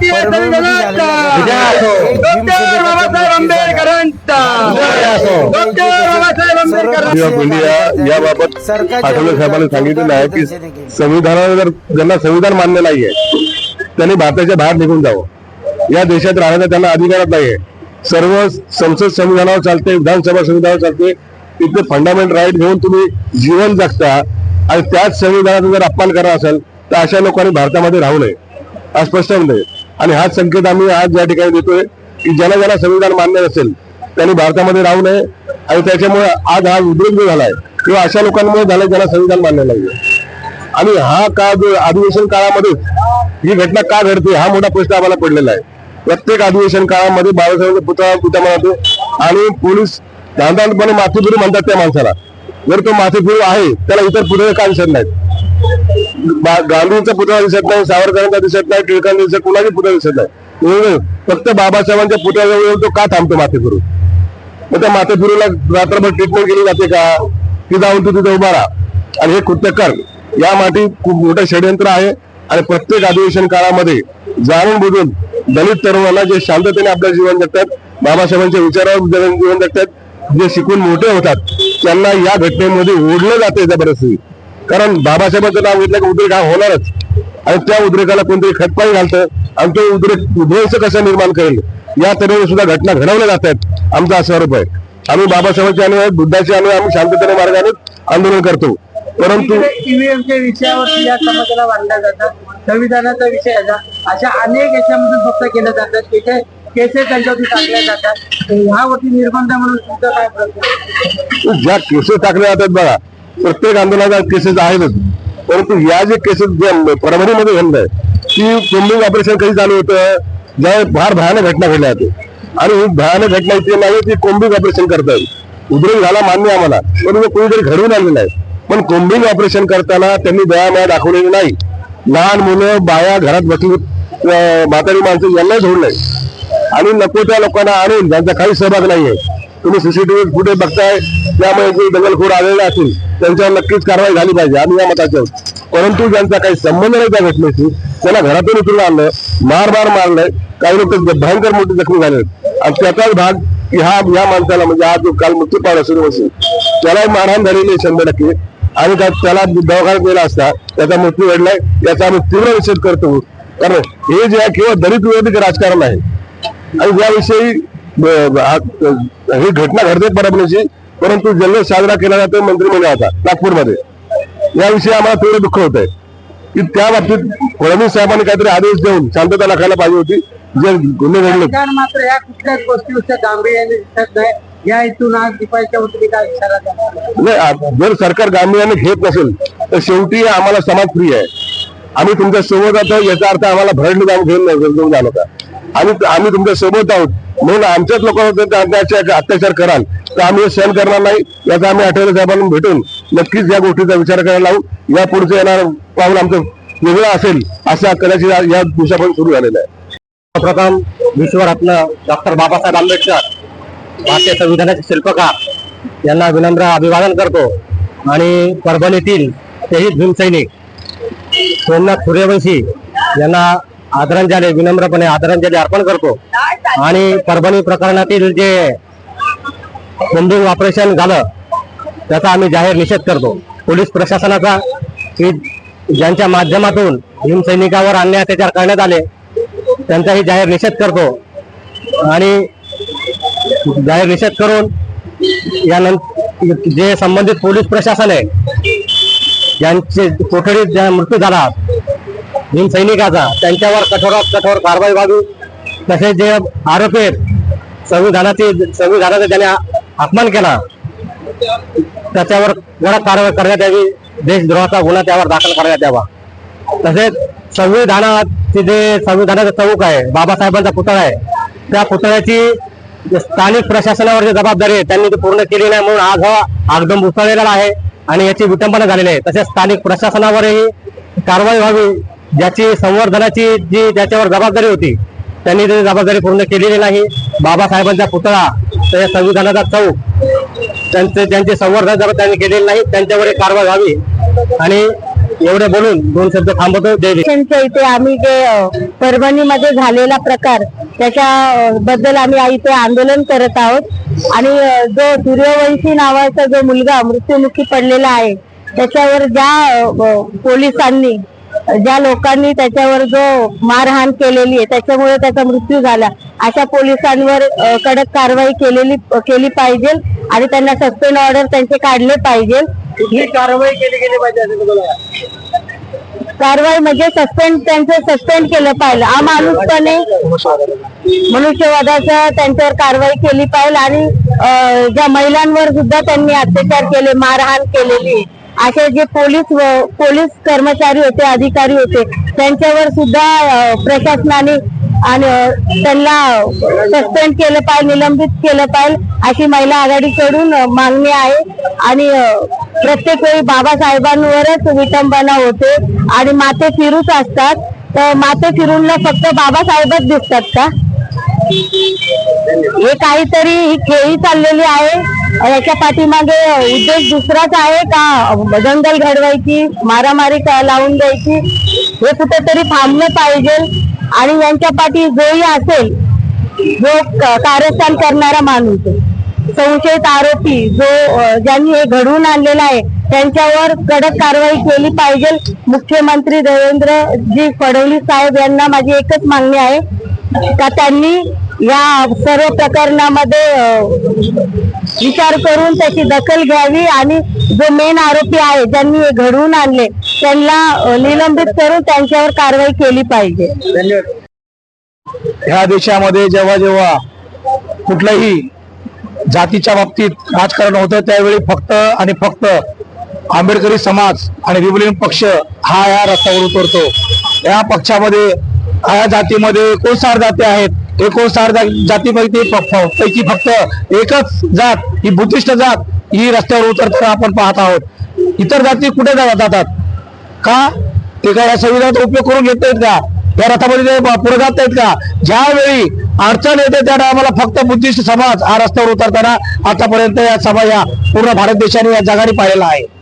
भारतीय संविधानाचा. डॉक्टर बाबासाहेब आंबेडकरांचा डॉक्टर बाबासाहेब आंबेडकर याबाबत आठवले साहेबांनी सांगितलेलं आहे की संविधानाला जर ज्यांना संविधान मान्य नाहीये त्यांनी भारताच्या बाहेर निघून जावं. या देशात राहण्याचा त्यांना अधिकारच नाहीये. सर्व संसद संविधानावर चालते विधानसभा संविधानावर चालते. तिथे फंडामेंटल राईट घेऊन तुम्ही जीवन जगता आणि त्याच संविधानाचा जर अपमान करा असेल तर अशा लोकांनी भारतामध्ये राहू नये. हा स्पष्ट म्हणजे आणि हाच संकेत आम्ही आज या ठिकाणी देतोय की ज्याला ज्याला संविधान मान्य नसेल त्यांनी भारतामध्ये राहू नये आणि त्याच्यामुळे आज हा उद्रेक जो झालाय किंवा अशा लोकांमुळे झालाय ज्याला संविधान मान्य नाहीये. आणि हा काळ जो अधिवेशन काळामध्ये ही घटना का घडते हा मोठा प्रश्न आम्हाला पडलेला आहे. प्रत्येक अधिवेशन काळामध्ये बाबासाहेबांचा पुतळा पुतळा म्हणतो आणि पोलीस धांदाणपणे माथेफिरू म्हणतात त्या माणसाला. जर तो माथेफिरू आहे त्याला इतर पुढे काय दिसत नाहीत गांधींचा पुतळा दिसत नाही सावरकरांचा दिसत नाही टिळकांचा दिसत कुणाची पुतळा दिसत नाही. म्हणून फक्त बाबासाहेबांच्या पुतळ्याजवळ येऊन तो का थांबतो माथे फिरू मग त्या माथे फिरूला रात्रभर ट्रीटमेंट केली जाते का? ती जाऊन तू तिथे उभा राहा. आणि हे कृत्य कर. या माठी खूप मोठं षडयंत्र आहे आणि प्रत्येक अधिवेशन काळामध्ये जाणून बुजून दलित तरुणाला जे शांततेने आपलं जीवन जगतात बाबासाहेबांच्या विचारावर जीवन जगतात जे शिकून मोठे होतात त्यांना या घटनेमध्ये ओढलं जाते जबरदस्ती. कारण बाबासाहेबांचं नाव घेतलं की उद्रेक हा होणारच. आणि त्या उद्रेकाला कोणतरी खतपाणी घालतं. आणि तो उद्रेक उद्ध्वंस कसा निर्माण करेल? या तऱ्हेने सुद्धा घटना घडवल्या जात आहेत. आमचा असा आरोप आहे. आम्ही बाबासाहेबांचे अनुयायी बुद्धाचे अनुयायी आम्ही शांततेने मार्गाने आंदोलन करतो. परंतु ईव्हीएमच्या विषयावरती या समाजाला मांडल्या जातात. संविधानाचा विषय आहे अशा अनेक याच्यामधून फक्त केलं जातात तिथे केसेस त्यांच्यावरती टाकल्या जातात. ह्यावरती निर्बंध म्हणून तुमचं काय प्रश्न ज्या केसेस टाकल्या जातात बघा प्रत्येक आंदोलनाच्या केसेस आहेतच. परंतु या जे केसेस जे परभणीमध्ये घडलंय ती कोम्बिंग ऑपरेशन कधी चालू होतं? ज्या फार भयानक घटना घडल्या होत्या. आणि ही भयानक घटना इथे नाही ती कोम्बिंग ऑपरेशन करतात उद्रेक झाला मान्य आम्हाला परंतु कोणीतरी घडवून आलेलं आहे पण कोम्बिंग ऑपरेशन करताना त्यांनी दयामाया दाखवलेली नाही. लहान मुलं बाया घरात बसली म्हातारी माणसं यांनाही सोडलंय आणि नको त्या लोकांना आणून ज्यांचा काही सहभाग नाहीये. तुम्ही सीसीटीव्ही फुटेज बघताय त्यामुळे जे दंगलखोर आलेले असतील त्यांच्यावर नक्कीच कारवाई झाली पाहिजे आम्ही या मताचे परंतु ज्यांचा काही संबंध नाही त्या घटनेशी त्यांना घरातून उचलून आणलं मार मार मारलंय काही लोक भयंकर मोठे जखमी झाले आणि त्याचाच भाग की हा या माणसाला म्हणजे हा जो काल मृत्यू पावला असेल म्हणजे त्याला मारहाण झालेली आहे शंभर टक्के. आणि त्यात त्याला दवाखान्यात गेला असता त्याचा मृत्यू घडलाय याचा आम्ही तीव्र निषेध करतो. कारण हे जे आहे केवळ दलित विरोधी राजकारण आहे. आणि याविषयी ही घटना घडते परबण्याची परंतु जल्लोष साजरा केला जातो मंत्रिमंडळाचा नागपूरमध्ये. याविषयी आम्हाला तीव्र दुःख होत आहे की त्या बाबतीत फडणवीस साहेबांनी काहीतरी आदेश देऊन शांतता राखायला पाहिजे होती. जे गुन्हे घडले. मात्र या कुठल्याच गोष्टीवरच्या गांभीर्याने दिसत नाही. या इथून आज दिपाळीच्या वतीने इशारा द्या नाही, आ- जर सरकार गांभीर्याने घेत नसेल तर शेवटी आम्हाला समाज प्रिय आहे. आम्ही तुमच्यासोबत आहोत याचा अर्थ आम्हाला भरडलं जाऊन घेऊन घेऊन जाणं का आणि आम्ही तुमच्यासोबत आहोत. म्हणून आमच्याच लोकांवर अत्याचार अत्याचार कराल तर आम्ही हे सहन करणार नाही. याचा आम्ही आठवले साहेबांना भेटून नक्कीच या गोष्टीचा विचार करायला लावू. या पुढचं येणार पाऊल आमचं वेगळं असेल असा कदाचित या- या दिवसापासून सुरू झालेला आहे. प्रथम विश्वरत्न डॉक्टर बाबासाहेब आंबेडकर भारतीय संविधानाचे शिल्पकार यांना विनम्र अभिवादन करतो. आणि परभणीतील शहीद भीमसैनिक सोमनाथ सूर्यवंशी यांना आदरांजली विनम्रपणे आदरांजली अर्पण करतो. आणि परभणी प्रकरणातील जे बंदूक ऑपरेशन झालं त्याचा आम्ही जाहीर निषेध करतो. पोलीस प्रशासनाचा की ज्यांच्या माध्यमातून हिमसैनिकावर अन्याय अत्याचार करण्यात आले त्यांचाही जाहीर निषेध करतो. आणि जाहीर निषेध करून यानंतर जे संबंधित पोलीस प्रशासन आहे ज्यांचे कोठडीत ज्या मृत्यू झाला हिमसैनिकाचा त्यांच्यावर कठोरात कठोर कारवाई व्हावी तसेच जे आरोपी आहेत संविधानाची संविधानाचा ज्याने अपमान केला त्याच्यावर कडक कारवाई करण्यात यावी देशद्रोहाचा गुन्हा त्यावर दाखल करण्यात यावा. तसेच संविधानाचे जे संविधानाचा चौक आहे बाबासाहेबांचा पुतळा आहे त्या पुतळ्याची जे स्थानिक प्रशासनावर जी जबाबदारी आहे त्यांनी ती पूर्ण केली नाही म्हणून आज हा आगदम उसळलेला आहे आणि याची विटंबना झालेली आहे. तसेच स्थानिक प्रशासनावरही कारवाई व्हावी ज्याची संवर्धनाची जी त्याच्यावर जबाबदारी होती त्यांनी त्याची जबाबदारी पूर्ण केलेली नाही बाबासाहेबांचा पुतळा त्या संविधानाचा चौक त्यांचे त्यांचे संवर्धन जर त्यांनी केलेले नाही त्यांच्यावर कारवाई व्हावी. आणि एवढे बोलून दोन शब्द थांबवतो. त्यांच्या इथे आम्ही जे परभणीमध्ये झालेला प्रकार त्याच्या बद्दल आम्ही इथे आंदोलन करत आहोत. आणि जो सूर्यवंशी नावाचा जो मुलगा मृत्युमुखी पडलेला आहे त्याच्यावर ज्या पोलिसांनी ज्या लोकांनी त्याच्यावर जो मारहाण केलेली आहे त्याच्यामुळे त्याचा मृत्यू झाला अशा पोलिसांवर कडक कारवाई केलेली केली पाहिजे आणि त्यांना सस्पेंड ऑर्डर त्यांचे काढले पाहिजे ही कारवाई केली गेली पाहिजे? कारवाई म्हणजे सस्पेंड त्यांचं सस्पेंड केलं पाहिजे अमानुषपणे मनुष्यवधाचं त्यांच्यावर कारवाई केली पाहिजे आणि ज्या महिलांवर सुद्धा त्यांनी अत्याचार केले मारहाण केलेली आहे. असे जे पोलीस पोलीस कर्मचारी होते अधिकारी होते त्यांच्यावर सुद्धा प्रशासनाने आणि त्यांना सस्पेंड केलं पाहिजे निलंबित केलं पाहिजे अशी महिला आघाडीकडून मागणी आहे. आणि प्रत्येक वेळी बाबासाहेबांवरच विटंबना होते आणि माते फिरूच असतात. तर माते फिरूनला फक्त बाबासाहेबच दिसतात का? हे काहीतरी ही खेळी चाललेली आहे. याच्या पाठीमागे उद्देश दुसराच आहे का? दंगल घडवायची मारामारी लावून द्यायची? हे कुठेतरी थांबलं पाहिजे. आणि यांच्या पाठी जोही असेल जो कार्यस्थान कारस्थान करणारा माणूस संशयित आरोपी जो ज्यांनी हे घडवून आणलेला आहे त्यांच्यावर कडक कारवाई केली पाहिजे. मुख्यमंत्री देवेंद्रजी फडणवीस साहेब यांना माझी एकच मागणी आहे का त्यांनी या सर्व प्रकरणामध्ये विचार करून त्याची दखल घ्यावी आणि जो मेन आरोपी आहे ज्यांनी हे घडवून आणले त्यांना निलंबित करून त्यांच्यावर कारवाई केली पाहिजे. ह्या देशामध्ये जेव्हा जेव्हा कुठल्याही जातीच्या बाबतीत राजकारण होतं त्यावेळी फक्त आणि फक्त आंबेडकरी समाज आणि रिपब्लिकन पक्ष हा या रस्त्यावर उतरतो. या पक्षामध्ये या जातीमध्ये एकोणसाठ जाती आहेत? एकोणसाठ जा- जातीपैकी प- पैकी फक्त एकच जात ही बुद्धिस्ट जात ही रस्त्यावर उतरताना आपण पाहत आहोत. इतर जाती कुठे जातात? का? ते काय या संविधानाचा उपयोग करून घेत नाहीत का? या रथामध्ये पुढे जात नाहीत का? ज्यावेळी अडचण येते त्या टायमाला फक्त बुद्धिस्ट समाज हा रस्त्यावर उतरताना आतापर्यंत या सभा या पूर्ण भारत देशाने या जगाने पाहिलेला आहे.